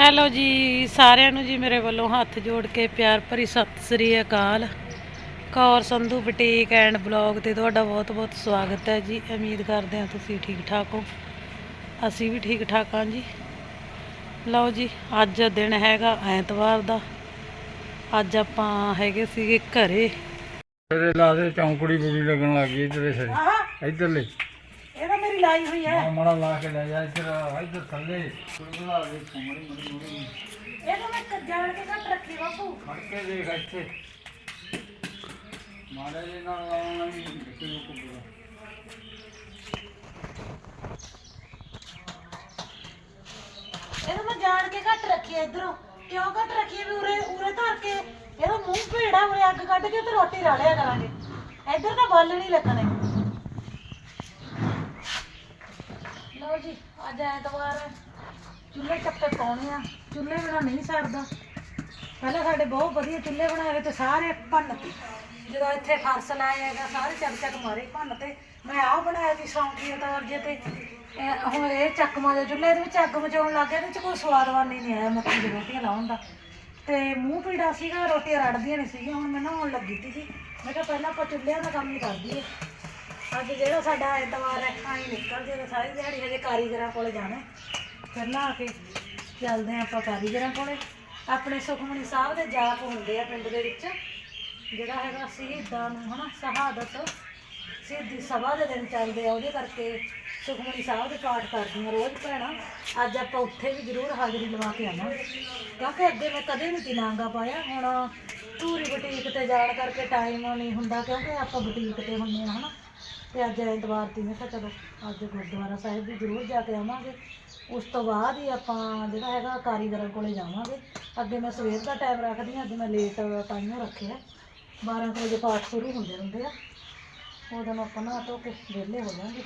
Hello ਜੀ ਸਾਰਿਆਂ ਨੂੰ ਜੀ ਮੇਰੇ ਵੱਲੋਂ ਹੱਥ ਜੋੜ ਕੇ ਪਿਆਰ ਭਰੀ ਸਤਿ ਸ੍ਰੀ ਅਕਾਲ। Kaur Sandhu boutique and blog ਤੇ ਤੁਹਾਡਾ ਬਹੁਤ-ਬਹੁਤ ਸਵਾਗਤ ਹੈ ਜੀ। ਉਮੀਦ ਕਰਦੇ ਹਾਂ ਤੁਸੀਂ ਠੀਕ ਠਾਕ ਹੋ। ਅਸੀਂ ਵੀ ਠੀਕ ਠਾਕ ਹਾਂ ਜੀ। ਲਓ ਜੀ ਅੱਜ ਦਿਨ ਹੈਗਾ ਐਤਵਾਰ ਦਾ। ਅੱਜ ਆਪਾਂ ਹੈਗੇ ਸੀਗੇ ਘਰੇ। ਤੇਰੇ ਲਾ ਦੇ ਚੌਂਕੜੀ ਬੁਰੀ ਲੱਗਣ ਲੱਗ ਗਈ ਇਧਰੇ ਸਰੀ ਇਧਰਲੇ। ਇਹਦਾ ਲਾਈ ਹੋਈ ਹੈ। ਆ ਮੜਾ ਲਾ ਕੇ ਲੈ ਜਾ ਇਧਰ ਇਧਰ ਥੱਲੇ। ਦੇ ਮੜੀ ਮੜੀ। ਇਹਦਾ ਮੈਂ ਜਾਣ ਕੇ ਘੱਟ ਰੱਖੀ ਬਾਪੂ। ਫੜ ਕੇ ਦੇਖ ਇੱਥੇ। ਮਾੜੇ ਦੇ ਨਾਲ ਲਾਉਣਾ ਨਹੀਂ ਕਿਤੇ ਨੂੰ ਕੁਬੜਾ ਇਹਦਾ ਮੈਂ ਜਾਣ ਕੇ ਘੱਟ ਰੱਖੀ ਐ ਇਧਰੋਂ। ਕਿਉਂ ਘੱਟ ਰੱਖੀ ਐ ਵੀ ਉਰੇ ਉਰੇ ਧਰ ਕੇ ਇਹਦਾ ਮੂੰਹ ਭੇੜਾ ਉਰੇ ਅੱਗ ਕੱਢ ਕੇ ਤੇ ਰੋਟੀ ਰਾੜਿਆ ਕਰਾਂਗੇ। ਇੱਧਰ ਤਾਂ ਬੱਲ ਨਹੀਂ ਲੱਗਣੇ। ਲਓ ਜੀ, ਅੱਜ ਐਤਵਾਰ ਹੈ। ਚੁੱਲ੍ਹੇ ਚੱਪੇ ਪਾਉਣੇ ਆ। ਚੁੱਲ੍ਹੇ ਬਿਨਾ ਨਹੀਂ ਸਰਦਾ। ਪਹਿਲਾਂ ਸਾਡੇ ਬਹੁਤ ਵਧੀਆ ਚੁੱਲ੍ਹੇ ਬਣਾਏ ਤੇ ਸਾਰੇ ਭੰਨ ਜਦੋਂ ਇੱਥੇ ਫਰਸ਼ ਲਾਇਆ ਹੈਗਾ, ਸਾਰੇ ਚੱਕ ਚੱਕ ਮਾਰੇ ਭੰਨ ਤੇ। ਮੈਂ ਆਹ ਬਣਾਇਆ ਸੀ ਸੌਂਕੀ ਤੌਰ ਜੇ ਤੇ। ਹੁਣ ਇਹ ਚੱਕਮਾ ਦੇ ਚੁੱਲ੍ਹੇ ਦੇ ਵਿੱਚ ਅੱਗ ਮਚਾਉਣ ਲੱਗ ਗਿਆ, ਇਹਦੇ ਵਿੱਚ ਕੋਈ ਸਵਾਦਵਾਨੀ ਨਹੀਂ ਆਇਆ ਮੱਕੀ ਦੀ ਰੋਟੀਆਂ ਲਾਉਣ ਦਾ। ਤੇ ਮੂੰਹ ਪੀੜਾ ਸੀਗਾ, ਰੋਟੀਆਂ ਰੜਦੀਆਂ ਨਹੀਂ ਸੀਗੀਆਂ, ਹੁਣ ਮੈਂ ਨਹਾਉਣ ਲੱਗੀ ਸੀ ਮੈਂ ਕਿਹਾ ਪਹਿਲਾਂ ਆਪਾਂ ਚੁੱਲ੍ਹਿਆਂ ਦਾ ਕੰਮ ਹੀ ਕਰਦੀ ਹੈ ਅੱਜ ਜਿਹੜਾ ਸਾਡਾ ਐਤਵਾਰ ਹੈ ਆਈ ਨਿਕਲ ਜੇ ਸਾਰੀ ਦਿਹਾੜੀ ਹਜੇ ਕਾਰੀਗਰਾਂ ਕੋਲੇ ਜਾਣਾ ਹੈ। ਫਿਰ ਨਹਾ ਕੇ ਚੱਲਦੇ ਹਾਂ ਆਪਾਂ ਕਾਰੀਗਰਾਂ ਕੋਲੇ। ਆਪਣੇ ਸੁਖਮਣੀ ਸਾਹਿਬ ਦੇ ਜਾਪ ਹੁੰਦੇ ਆ ਪਿੰਡ ਦੇ ਵਿੱਚ। ਜਿਹੜਾ ਹੈਗਾ ਸ਼ਹੀਦਾਂ ਨੂੰ ਹਨਾ, ਸ਼ਹਾਦਤ ਸ਼ਹੀਦੀ ਸਭਾ ਦੇ ਦਿਨ ਚੱਲਦੇ ਆ, ਉਹਦੇ ਕਰਕੇ ਸੁਖਮਨੀ ਸਾਹਿਬ ਦੇ ਪਾਠ ਕਰਦੀਆਂ ਰੋਜ਼ ਭੈਣਾਂ। ਅੱਜ ਆਪਾਂ ਉੱਥੇ ਵੀ ਜ਼ਰੂਰ ਹਾਜ਼ਰੀ ਲਵਾ ਕੇ ਆਵਾਂਗੇ ਕਿਉਂਕਿ ਅੱਗੇ ਮੈਂ ਕਦੇ ਨਹੀਂ ਤਿਨਾਂਗਾ ਪਾਇਆ। ਹੁਣ ਧੂਰੀ ਬੁਟੀਕ ਤੇ ਜਾਣ ਕਰਕੇ ਟਾਈਮ ਨਹੀਂ ਹੁੰਦਾ, ਕਿਉਂਕਿ ਆਪਾਂ ਬੁਟੀਕ ਤੇ ਹੁੰਦੇ ਆ, ਹਨਾ। ਤੇ ਅੱਜ ਐਤਵਾਰ ਤੀ ਮੈਂ ਕਿਹਾ ਚਲੋ ਅੱਜ ਗੁਰਦੁਆਰਾ ਸਾਹਿਬ ਵੀ ਜ਼ਰੂਰ ਜਾ ਕੇ ਆਵਾਂਗੇ। ਉਸ ਤੋਂ ਬਾਅਦ ਹੀ ਆਪਾਂ ਜਿਹੜਾ ਹੈਗਾ ਕਾਰੀਗਰਾਂ ਕੋਲੇ ਜਾਵਾਂਗੇ। ਅੱਗੇ ਮੈਂ ਸਵੇਰ ਦਾ ਟਾਈਮ ਰੱਖਦੀ ਹਾਂ, ਅੱਜ ਮੈਂ ਲੇਟ ਟਾਈਮ ਰੱਖਿਆ। 12 ਕੁ ਵਜੇ ਪਾਠ ਸ਼ੁਰੂ ਹੁੰਦੇ ਹੁੰਦੇ ਆ। ਉਦੋਂ ਨੂੰ ਆਪਾਂ ਨਹਾ ਧੋ ਕੇ ਵਿਹਲੇ ਹੋ ਜਾਵਾਂਗੇ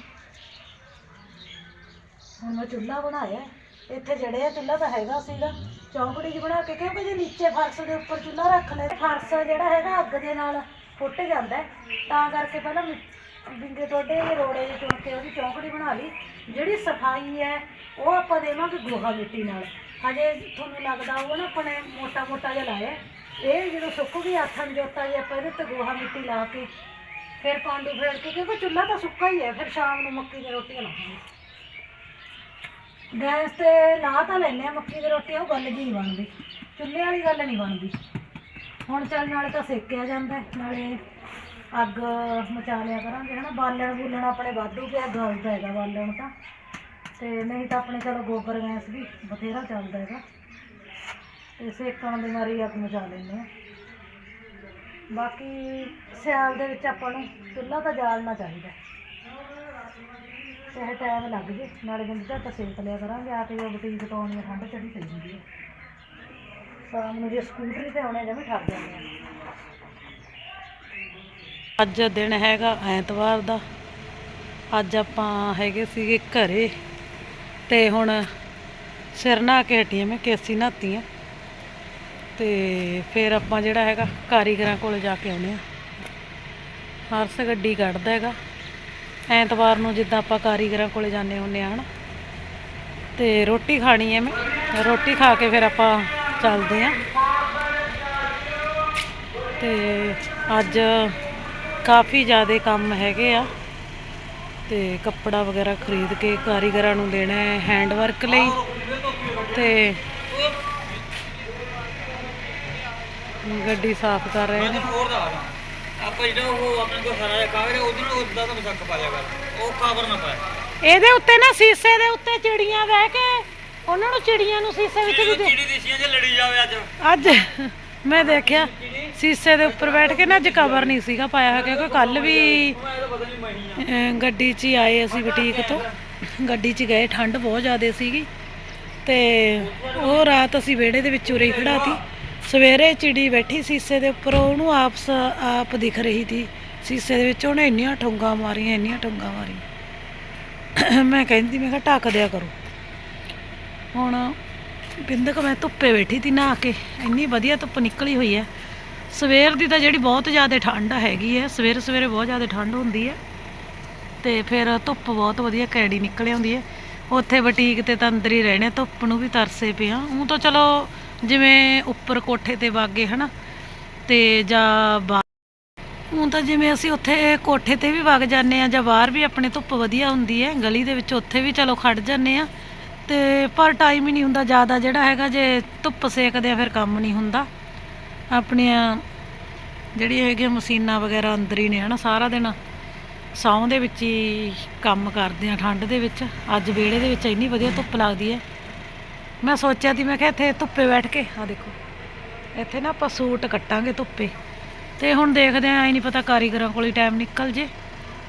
ਹੁਣ ਮੈਂ ਚੁੱਲ੍ਹਾ ਬਣਾਇਆ। ਹੈ। ਇੱਥੇ ਜੜਿਆ ਚੁੱਲ੍ਹਾ ਤਾਂ ਹੈਗਾ ਸੀਗਾ। ਚੌਂਕੜੀ ਜਿਹੀ ਬਣਾ ਕੇ ਕਿਉਂਕਿ ਜੇ ਨੀਚੇ ਫਰਸ਼ ਦੇ ਉੱਪਰ ਚੁੱਲ੍ਹਾ ਰੱਖ ਲੈ ਫਰਸ਼ ਜਿਹੜਾ ਹੈਗਾ ਅੱਗ ਦੇ ਨਾਲ ਫੁੱਟ ਜਾਂਦਾ ਤਾਂ ਕਰਕੇ ਪਹਿਲਾਂ ਬਿੰਗੇ ਟੋਡੇ ਜਿਹੇ ਰੋੜੇ ਜਿਹੇ ਚੁਣ ਕੇ ਉਹਦੀ ਚੌਂਕੜੀ ਬਣਾ ਲਈ। ਜਿਹੜੀ ਸਫ਼ਾਈ ਹੈ, ਉਹ ਆਪਾਂ ਦੇਵਾਂਗੇ ਗੋਹਾ ਮਿੱਟੀ ਨਾਲ। ਹਜੇ ਤੁਹਾਨੂੰ ਲੱਗਦਾ ਉਹ ਨਾ ਆਪਣੇ ਮੋਟਾ ਮੋਟਾ ਜਿਹਾ ਲਾਇਆ ਇਹ ਜਦੋਂ ਸੁੱਕ ਗਈ ਆਥਣ ਜੋਤਾ ਜੇ ਆਪਾਂ ਇਹਦੇ ਤੇ ਗੋਹਾ ਮਿੱਟੀ ਲਾ ਕੇ ਫਿਰ ਪਾਂਡੂ ਫੇਰ ਕੇ, ਕਿਉਂਕਿ ਚੁੱਲ੍ਹਾ ਤਾਂ ਸੁੱਕਾ ਹੀ ਹੈ, ਫਿਰ ਸ਼ਾਮ ਨੂੰ ਮੱਕੀ ਦੀ ਰੋਟੀਆਂ ਲਾਵਾਂਗੇ। ਗੈਸ ਤੇ ਲਾ ਤਾਂ ਲੈਨੇ ਆ ਮੱਕੀ ਦੀ ਰੋਟੀ, ਉਹ ਗੱਲ ਜੀ ਨਹੀਂ ਬਣਦੀ। ਚੁੱਲ੍ਹੇ ਵਾਲੀ ਗੱਲ ਨਹੀਂ ਬਣਦੀ। ਹੁਣ ਚੱਲ ਨਾਲੇ ਤਾਂ ਸੇਕਿਆ ਜਾਂਦਾ ਨਾਲੇ ਅੱਗ ਮਚਾ ਲਿਆ ਕਰਾਂਗੇ ਹਨਾ? ਬਾਲਣ ਬੂਲਣ ਆਪਣੇ ਵਾਧੂ ਪਿਆ ਗਲਦਾ ਹੈਗਾ ਬਾਲਣ ਤਾਂ। ਤੇ ਨਹੀਂ ਤਾਂ ਆਪਣੇ ਚਲੋ ਗੋਬਰ ਗੈਸ ਵੀ ਬਥੇਰਾ ਚੱਲਦਾ ਹੈਗਾ। ਤੇ ਸੇਕਣ ਦੇ ਮਾਰੀ ਅੱਗ ਮਚਾ ਲੈਂਦੇ ਆ ਬਾਕੀ ਸਿਆਲ ਦੇ ਵਿੱਚ ਆਪਾਂ ਨੂੰ ਚੁੱਲ੍ਹਾ ਤਾਂ ਜਾਲਣਾ ਚਾਹੀਦਾ। ਹੈ। ਚਾਹੇ ਟਾਈਮ ਲੱਗ ਜੇ ਨਾਲੇ ਬੰਦੇ ਝੱਟ ਸੇਕ ਲਿਆ ਕਰਾਂਗੇ ਆ ਕੇ ਉਹ ਬੁਟੀਕ ਤੋਂ ਆਉਣੀ ਆ, ਠੰਡ ਚੜੀ ਪਈ ਹੁੰਦੀ ਹੈ ਸ਼ਾਮ ਨੂੰ ਜੇ ਸਕੂਟਰੀ ਤੇ ਆਉਣੇ ਜਮੀ ਠੱਗ ਜਾਂਦੇ ਆ। ਅੱਜ ਦਿਨ ਹੈਗਾ ਐਤਵਾਰ ਦਾ। ਅੱਜ ਆਪਾਂ ਹੈਗੇ ਸੀਗੇ ਘਰੇ ਤੇ ਹੁਣ ਸਿਰ ਨਹਾ ਕੇ ਹਟੀਆਂ ਮੈਂ, ਕੇਸੀ ਨਹਾਤੀਆਂ ਆ। ਤੇ ਫਿਰ ਆਪਾਂ ਜਿਹੜਾ ਹੈਗਾ ਕਾਰੀਗਰਾਂ ਕੋਲ ਜਾ ਕੇ ਆਉਨੇ ਆ। ਹਰਸ ਗੱਡੀ ਕੱਢਦਾ ਹੈਗਾ। ਐਤਵਾਰ ਨੂੰ ਜਿੱਦਾਂ ਆਪਾਂ ਕਾਰੀਗਰਾਂ ਕੋਲੇ ਜਾਂਦੇ ਹੁੰਦੇ ਆ, ਹਨਾ। ਤੇ ਰੋਟੀ ਖਾਣੀ ਹੈ ਮੈਂ, ਰੋਟੀ ਖਾ ਕੇ ਫਿਰ ਆਪਾਂ ਚੱਲਦੇ ਆ। ਤੇ ਅੱਜ ਕਾਫੀ ਜ਼ਿਆਦਾ ਕੰਮ ਹੈਗੇ ਆ ਤੇ ਕੱਪੜਾ ਵਗੈਰਾ ਖਰੀਦ ਕੇ ਕਾਰੀਗਰਾਂ ਨੂੰ ਦੇਣਾ ਹੈ ਹੈਂਡ ਵਰਕ ਲਈ ਤੇ ਗੱਡੀ ਸਾਫ਼ ਕਰ ਰਹੇ ਨੇ। ਆਪਾਂ ਜਿਹੜਾ ਉਹ ਆਪਣੇ ਕੋਲ ਹਰਾ ਜਿਹਾ ਕਾਗਜ਼ ਹੈ ਉਹਦੇ ਨਾਲ ਉਦਾਂ ਦਾ ਮਸਕ ਪਾ ਲਿਆ ਕਰ। ਉਹ ਕਾਵਰ ਨਾ ਪਾਇਆ ਇਹਦੇ ਉੱਤੇ ਨਾ ਸੀਸੇ ਦੇ ਉੱਤੇ ਚਿੜੀਆਂ ਬਹਿ ਕੇ ਉਹਨਾਂ ਨੂੰ ਚਿੜੀਆਂ ਨੂੰ ਸੀਸੇ ਵਿੱਚ ਵੀ ਦੇ- ਚਿੜੀ ਦੀਸੀਆਂ ਜੇ ਲੜੀ ਜਾਵੇ ਅੱਜ। ਅੱਜ। ਮੈਂ ਦੇਖਿਆ ਸੀਸੇ ਦੇ ਉੱਪਰ ਬੈਠ ਕੇ ਨਾ ਅੱਜ ਕਵਰ ਨਹੀਂ ਸੀਗਾ ਪਾਇਆ ਹੋਇਆ, ਕਿਉਂਕਿ ਕੱਲ ਵੀ ਗੱਡੀ 'ਚ ਹੀ ਆਏ ਅਸੀਂ ਬੁਟੀਕ ਤੋਂ। ਗੱਡੀ 'ਚ ਗਏ, ਠੰਡ ਬਹੁਤ ਜ਼ਿਆਦਾ ਸੀਗੀ। ਤੇ ਉਹ ਰਾਤ ਅਸੀਂ ਵਿਹੜੇ ਦੇ ਵਿੱਚ ਉਰੇ ਹੀ ਖੜਾਤੀ ਸਵੇਰੇ ਚਿੜੀ ਬੈਠੀ ਸੀਸੇ ਦੇ ਉੱਪਰ, ਉਹਨੂੰ ਆਪਸ, ਆਪ ਦਿਖ ਰਹੀ ਸੀ। ਸੀਸੇ ਦੇ ਵਿੱਚ ਉਹਨੇ ਇੰਨੀਆਂ ਠੁੰਗਾ ਮਾਰੀਆਂ, ਇੰਨੀਆਂ ਠੁੰਗਾ ਮਾਰੀਆਂ। ਮੈਂ ਕਹਿੰਦੀ, ਮੈਂ ਕਿਹਾ, ਢੱਕ ਦਿਆ ਕਰੋ। ਹੁਣ ਬਿੰਦਕ ਮੈਂ ਧੁੱਪੇ ਬੈਠੀ ਤੀ ਨਹਾ ਕੇ, ਇੰਨੀ ਵਧੀਆ ਧੁੱਪ ਨਿਕਲੀ ਹੋਈ ਹੈ। ਸਵੇਰ ਦੀ ਤਾਂ ਜਿਹੜੀ ਬਹੁਤ ਜ਼ਿਆਦਾ ਠੰਡ ਹੈਗੀ ਹੈ, ਸਵੇਰੇ ਸਵੇਰੇ ਬਹੁਤ ਜ਼ਿਆਦਾ ਠੰਡ ਹੁੰਦੀ ਹੈ। ਤੇ ਫਿਰ ਧੁੱਪ ਬਹੁਤ ਵਧੀਆ ਕੈੜੀ ਨਿਕਲ ਆਉਂਦੀ ਹੈ। ਉੱਥੇ ਬੁਟੀਕ ਤੇ ਤਾਂ ਅੰਦਰ ਹੀ ਰਹਿਣੇ, ਧੁੱਪ ਨੂੰ ਵੀ ਤਰਸੇ ਪਿਆ ਉਹ ਤਾਂ ਚਲੋ ਜਿਵੇਂ ਉੱਪਰ ਕੋਠੇ ਤੇ ਵਾਗੇ ਹਨਾ? ਤੇ ਜਾਂ ਬਾ ਹੁਣ ਤਾਂ ਜਿਵੇਂ ਅਸੀਂ ਉੱਥੇ ਕੋਠੇ ਤੇ ਵੀ ਵਗ ਜਾਂਦੇ ਆ ਜਾਂ ਬਾਹਰ ਵੀ ਆਪਣੇ ਧੁੱਪ ਵਧੀਆ ਹੁੰਦੀ ਹੈ, ਗਲੀ ਦੇ ਵਿੱਚ ਉੱਥੇ ਵੀ ਚਲੋ ਖੜ ਜਾਂਦੇ ਆ ਤੇ ਪਰ ਟਾਈਮ ਹੀ ਨਹੀਂ ਹੁੰਦਾ ਜ਼ਿਆਦਾ। ਜਿਹੜਾ ਹੈਗਾ ਜੇ ਧੁੱਪ ਸੇਕਦੇ ਆ, ਫਿਰ ਕੰਮ ਨਹੀਂ ਹੁੰਦਾ। ਆਪਣੀਆਂ ਜਿਹੜੀਆਂ ਹੈਗੀਆਂ ਮਸ਼ੀਨਾਂ ਵਗੈਰਾ ਅੰਦਰ ਹੀ ਨੇ, ਹਨਾ, ਸਾਰਾ ਦਿਨ ਸੌਂ ਦੇ ਵਿੱਚ ਹੀ ਕੰਮ ਕਰਦੇ ਆ, ਠੰਡ ਦੇ ਵਿੱਚ। ਅੱਜ ਵਿਹੜੇ ਦੇ ਵਿੱਚ ਇੰਨੀ ਵਧੀਆ ਧੁੱਪ ਲੱਗਦੀ ਹੈ। ਮੈਂ ਸੋਚਿਆ ਸੀ, ਮੈਂ ਕਿਹਾ ਇੱਥੇ ਧੁੱਪੇ ਬੈਠ ਕੇ ਆ ਦੇਖੋ, ਇੱਥੇ ਨਾ ਆਪਾਂ ਸੂਟ ਕੱਟਾਂਗੇ ਧੁੱਪੇ। ਤੇ ਹੁਣ ਦੇਖਦੇ ਆਂ, ਐ ਨਹੀਂ ਪਤਾ ਕਾਰੀਗਰਾਂ ਕੋਲ ਹੀ ਟਾਈਮ ਨਿਕਲ ਜੇ।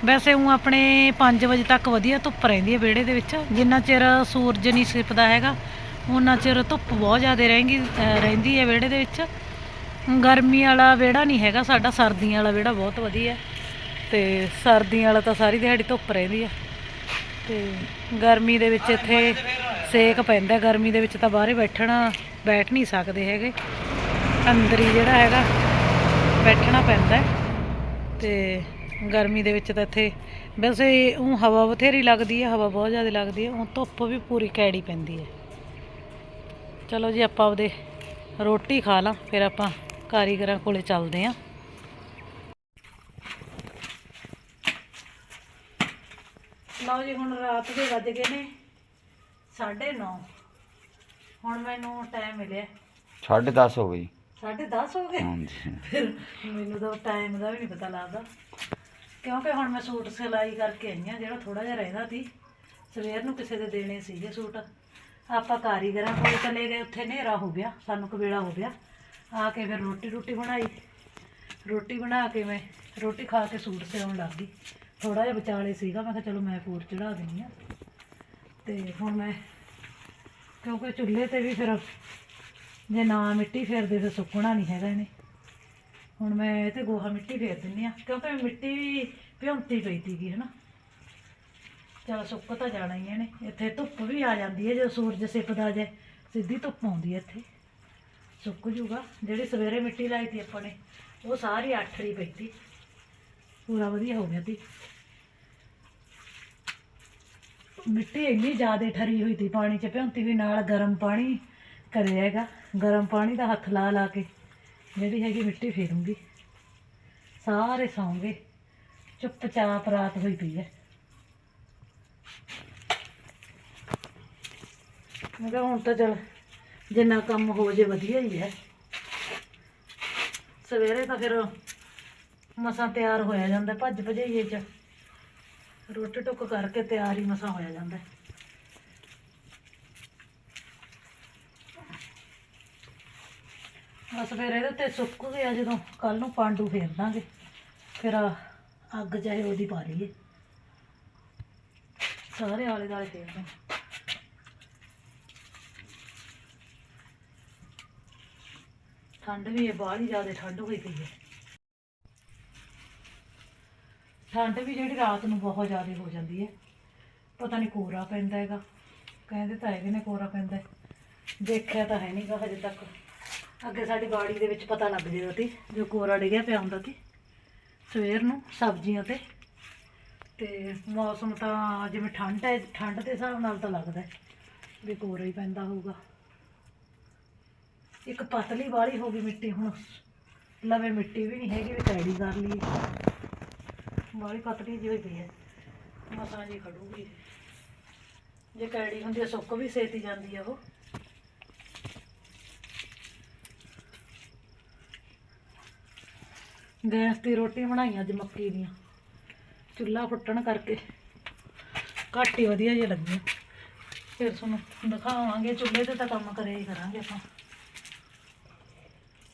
ਵੈਸੇ ਉਹ ਆਪਣੇ 5 ਵਜੇ ਤੱਕ ਵਧੀਆ ਧੁੱਪ ਰਹਿੰਦੀ ਹੈ ਵਿਹੜੇ ਦੇ ਵਿੱਚ, ਜਿੰਨਾ ਚਿਰ ਸੂਰਜ ਨਹੀਂ ਛਿਪਦਾ ਹੈਗਾ ਉਹਨਾਂ ਚਿਰ ਧੁੱਪ ਬਹੁਤ ਜ਼ਿਆਦਾ ਰਹਿੰਗੀ ਰਹਿੰਦੀ ਹੈ ਵਿਹੜੇ ਦੇ ਵਿੱਚ। ਗਰਮੀ ਵਾਲਾ ਵਿਹੜਾ ਨਹੀਂ ਹੈਗਾ ਸਾਡਾ, ਸਰਦੀਆਂ ਵਾਲਾ ਵਿਹੜਾ ਬਹੁਤ ਵਧੀਆ ਤੇ ਸਰਦੀਆਂ ਵਾਲਾ ਤਾਂ ਸਾਰੀ ਦਿਹਾੜੀ ਧੁੱਪ ਰਹਿੰਦੀ ਹੈ। ਤੇ ਗਰਮੀ ਦੇ ਵਿੱਚ ਇੱਥੇ ਸੇਕ ਪੈਂਦਾ ਗਰਮੀ ਦੇ ਵਿੱਚ ਤਾਂ ਬਾਹਰੇ ਬੈਠਣਾ, ਬੈਠ ਨਹੀਂ ਸਕਦੇ ਹੈਗੇ। ਅੰਦਰ ਹੀ ਜਿਹੜਾ ਹੈਗਾ, ਬੈਠਣਾ ਪੈਂਦਾ ਹੈ। ਤੇ ਗਰਮੀ ਦੇ ਵਿੱਚ ਤਾਂ ਇੱਥੇ ਵੈਸੇ ਉਹ ਹਵਾ ਬਥੇਰੀ ਲੱਗਦੀ ਹੈ ਹਵਾ ਬਹੁਤ ਜ਼ਿਆਦਾ ਲੱਗਦੀ ਹੈ ਉਹ ਧੁੱਪ ਵੀ ਪੂਰੀ ਕੈੜੀ ਪੈਂਦੀ ਹੈ। ਚਲੋ ਜੀ ਆਪਾਂ ਆਪਦੇ ਰੋਟੀ ਖਾ ਲਾਂ ਫਿਰ ਆਪਾਂ ਕਾਰੀਗਰਾਂ ਕੋਲੇ ਚੱਲਦੇ ਆਂ ਲਓ ਜੀ ਹੁਣ ਰਾਤ ਦੇ ਵੱਜ ਗਏ ਨੇ 9:30 ਹੁਣ ਮੈਨੂੰ ਟਾਈਮ ਮਿਲਿਆ। 10:30 ਹੋ ਗਈ 10:30 ਹੋ ਗਏ? ਹਾਂਜੀ। ਫਿਰ ਮੈਨੂੰ ਤਾਂ ਟਾਈਮ ਦਾ ਵੀ ਨਹੀਂ ਪਤਾ ਲੱਗਦਾ। ਕਿਉਂਕਿ ਹੁਣ ਮੈਂ ਸੂਟ ਸਿਲਾਈ ਕਰਕੇ ਆਈ ਆ ਜਿਹੜਾ ਥੋੜਾ ਜਿਹਾ ਰਹਿੰਦਾ ਸੀ। ਸਵੇਰ ਨੂੰ ਕਿਸੇ ਦੇ ਦੇਣੇ ਸੀਗੇ ਸੂਟ। ਆਪਾਂ ਕਾਰੀਗਰਾਂ ਕੋਲ ਚਲੇ ਗਏ, ਉੱਥੇ ਹਨੇਰਾ ਹੋ ਗਿਆ, ਸਾਨੂੰ ਕਵੇਲਾ ਹੋ ਗਿਆ। ਆ ਕੇ ਫਿਰ ਰੋਟੀ ਰੋਟੀ ਬਣਾਈ। ਰੋਟੀ ਬਣਾ ਕੇ ਮੈਂ, ਰੋਟੀ ਖਾ ਕੇ ਸੂਟ ਸਿਉਣ ਲੱਗ ਗਈ। ਥੋੜਾ ਜਿਹਾ ਵਿਚਾਲੇ ਸੀਗਾ, ਮੈਂ ਕਿਹਾ ਚਲੋ ਮੈਂ ਫੂਰ ਚੜਾ ਦਿੰਦੀ ਆ ਤੇ ਹੁਣ ਮੈਂ, ਕਿਉਂਕਿ ਚੁੱਲ੍ਹੇ ਤੇ ਵੀ ਫਿਰ ਜੇ ਨਾ ਮਿੱਟੀ ਫੇਰਦੇ ਤਾਂ ਸੁੱਕਣਾ ਨਹੀਂ ਹੈਗਾ ਇਹਨੇ। ਹੁਣ ਮੈਂ ਇਹ ਤੇ ਗੋਹਾ ਮਿੱਟੀ ਫੇਰ ਦਿੰਨੀ ਆ, ਕਿਉਂਕਿ ਮਿੱਟੀ ਵੀ ਭਿਉਂਤੀ ਪਈ ਸੀਗੀ, ਹਨਾ। ਚਲ ਸੁੱਕ ਤਾਂ ਜਾਣਾ ਹੀ ਇਹਨੇ। ਇੱਥੇ ਧੁੱਪ ਵੀ ਆ ਜਾਂਦੀ ਹੈ, ਜਦੋਂ ਸੂਰਜ ਸਿਪਦਾ ਜੇ, ਸਿੱਧੀ ਧੁੱਪ ਆਉਂਦੀ ਹੈ ਇੱਥੇ। ਸੁੱਕ ਜੂਗਾ। ਜਿਹੜੀ ਸਵੇਰੇ ਮਿੱਟੀ ਲਾਈ ਤੀ ਆਪਾਂ ਨੇ, ਉਹ ਸਾਰੀ ਆਠਰੀ ਪਈ ਤੀ। ਪੂਰਾ ਵਧੀਆ ਹੋ ਗਿਆ ਤੀ। ਮਿੱਟੀ ਇੰਨੀ ਜ਼ਿਆਦਾ ਠਰੀ ਹੋਈ ਤੀ ਪਾਣੀ ਚ, ਭਿਉਂਤੀ ਵੀ ਨਾਲ ਗਰਮ ਪਾਣੀ ਕਰਿਆ ਹੈਗਾ। ਗਰਮ ਪਾਣੀ ਦਾ ਹੱਥ ਲਾ ਲਾ ਕੇ। ਜਿਹੜੀ ਹੈਗੀ ਮਿੱਟੀ ਫੇਰੂੰਗੀ। ਸਾਰੇ ਸੌਂਗੇ। ਚੁੱਪਚਾਪ ਰਾਤ ਹੋਈ ਪਈ ਹੈ। ਮੈਂ ਕਿਹਾ ਹੁਣ ਤਾਂ ਚਲ ਜਿੰਨਾ ਕੰਮ ਹੋ ਜੇ ਵਧੀਆ ਹੀ ਹੈ। ਸਵੇਰੇ ਤਾਂ ਫਿਰ ਮਸਾਂ ਤਿਆਰ ਹੋਇਆ ਜਾਂਦਾ ਭੱਜ ਭਜਾਈਏ ਚ। ਰੋਟੀ ਟੁੱਕ ਕਰਕੇ ਤਿਆਰ ਹੀ ਮਸਾਂ ਹੋਇਆ ਜਾਂਦਾ। ਬਸ ਫਿਰ ਇਹਦੇ ਉੱਤੇ ਸੁੱਕ ਗਿਆ ਜਦੋਂ ਕੱਲ ਨੂੰ ਪਾਂਡੂ ਫੇਰ ਦਾਂਗੇ। ਫਿਰ ਅੱਗ ਚਾਹੇ ਉਹਦੀ ਪਾ ਲਈਏ। ਸਾਰੇ ਆਲੇ ਦਾਲੇ ਫੇਰ ਦਾਂ ਠੰਡ ਵੀ ਹੈ ਬਾਹਲੀ ਜ਼ਿਆਦਾ ਠੰਡ ਹੋਈ ਪਈ ਹੈ। ਠੰਡ ਵੀ ਜਿਹੜੀ ਰਾਤ ਨੂੰ ਬਹੁਤ ਜ਼ਿਆਦਾ ਹੋ ਜਾਂਦੀ ਹੈ। ਪਤਾ ਨਹੀਂ ਕੋਰਾ ਪੈਂਦਾ ਹੈਗਾ। ਕਹਿੰਦੇ ਤਾਂ ਹੈਗੇ ਨੇ ਕੋਰਾ ਪੈਂਦਾ ਦੇਖਿਆ ਤਾਂ ਹੈ ਨਹੀਂਗਾ ਹਜੇ ਤੱਕ। ਅੱਗੇ ਸਾਡੀ ਬਾੜੀ ਦੇ ਵਿੱਚ ਪਤਾ ਲੱਗ ਜਾਂਦਾ ਸੀ ਜੋ ਕੋਰਾ ਡਿੱਗਿਆ ਪਿਆ ਹੁੰਦਾ ਸੀ ਸਵੇਰ ਨੂੰ ਸਬਜ਼ੀਆਂ ਤੇ। ਤੇ ਮੌਸਮ ਤਾਂ ਜਿਵੇਂ ਠੰਡ ਹੈ, ਠੰਡ ਦੇ ਹਿਸਾਬ ਨਾਲ ਤਾਂ ਲੱਗਦਾ ਵੀ ਕੋਰਾ ਹੀ ਪੈਂਦਾ ਹੋਊਗਾ। ਇੱਕ ਪਤਲੀ ਵਾਲੀ ਹੋ ਗਈ ਮਿੱਟੀ ਹੁਣ। ਲਵੇ ਮਿੱਟੀ ਵੀ ਨਹੀਂ ਹੈਗੀ, ਵੀ ਕੈੜੀ ਕਰ ਲਈ ਵਾਲੀ ਪਤਲੀ ਜਿਹੀ ਹੋਈ ਪਈ ਹੈ। ਮਸਾਂ ਜੀ ਖੜੂਗੀ। ਜੇ ਕੈੜੀ ਹੁੰਦੀ ਹੈ, ਸੁੱਕ ਵੀ ਸੇਤੀ ਜਾਂਦੀ ਆ ਉਹ। ਗੈਸ ਦੀ ਰੋਟੀ ਬਣਾਈ ਅੱਜ ਮੱਕੀ ਦੀਆਂ। ਚੁੱਲ੍ਹਾ ਫੁੱਟਣ ਕਰਕੇ ਘੱਟ ਹੀ ਵਧੀਆ ਜਿਹਾ ਲੱਗੀਆਂ। ਫਿਰ ਤੁਹਾਨੂੰ ਦਿਖਾਵਾਂਗੇ, ਚੁੱਲ੍ਹੇ ਤੇ ਤਾਂ ਕੰਮ ਕਰਿਆ ਹੀ ਕਰਾਂਗੇ ਆਪਾਂ।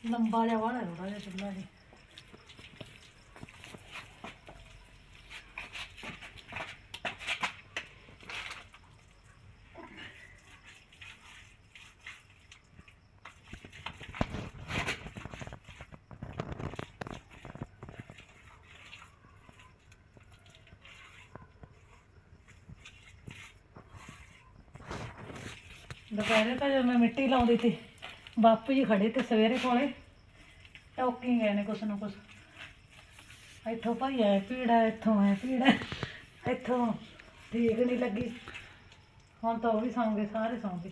ਲੰਬਾ ਜਿਹਾ ਵਾਲਾ ਥੋੜਾ ਜਿਹਾ ਚੁੱਲ੍ਹਾ ਇਹ। ਦੁਪਹਿਰੇ ਤਾਂ ਜਦੋਂ ਮੈਂ ਮਿੱਟੀ ਲਾਉਂਦੀ ਸੀ, ਬਾਪੂ ਜੀ ਖੜੇ ਤੇ ਸਵੇਰੇ ਕੋਲੇ, ਟੋਕੀ ਗਏ ਨੇ ਕੁਛ ਨਾ ਕੁਛ। ਇੱਥੋਂ ਭਾਈ ਆਇਆ ਪੀੜਾ ਇੱਥੋਂ ਆਇਆ ਪੀੜਾ ਇੱਥੋਂ ਠੀਕ ਨਹੀਂ ਲੱਗੀ। ਹੁਣ ਤਾਂ ਉਹ ਵੀ ਸੌਂਗੇ ਸਾਰੇ ਸੌਂਗੇ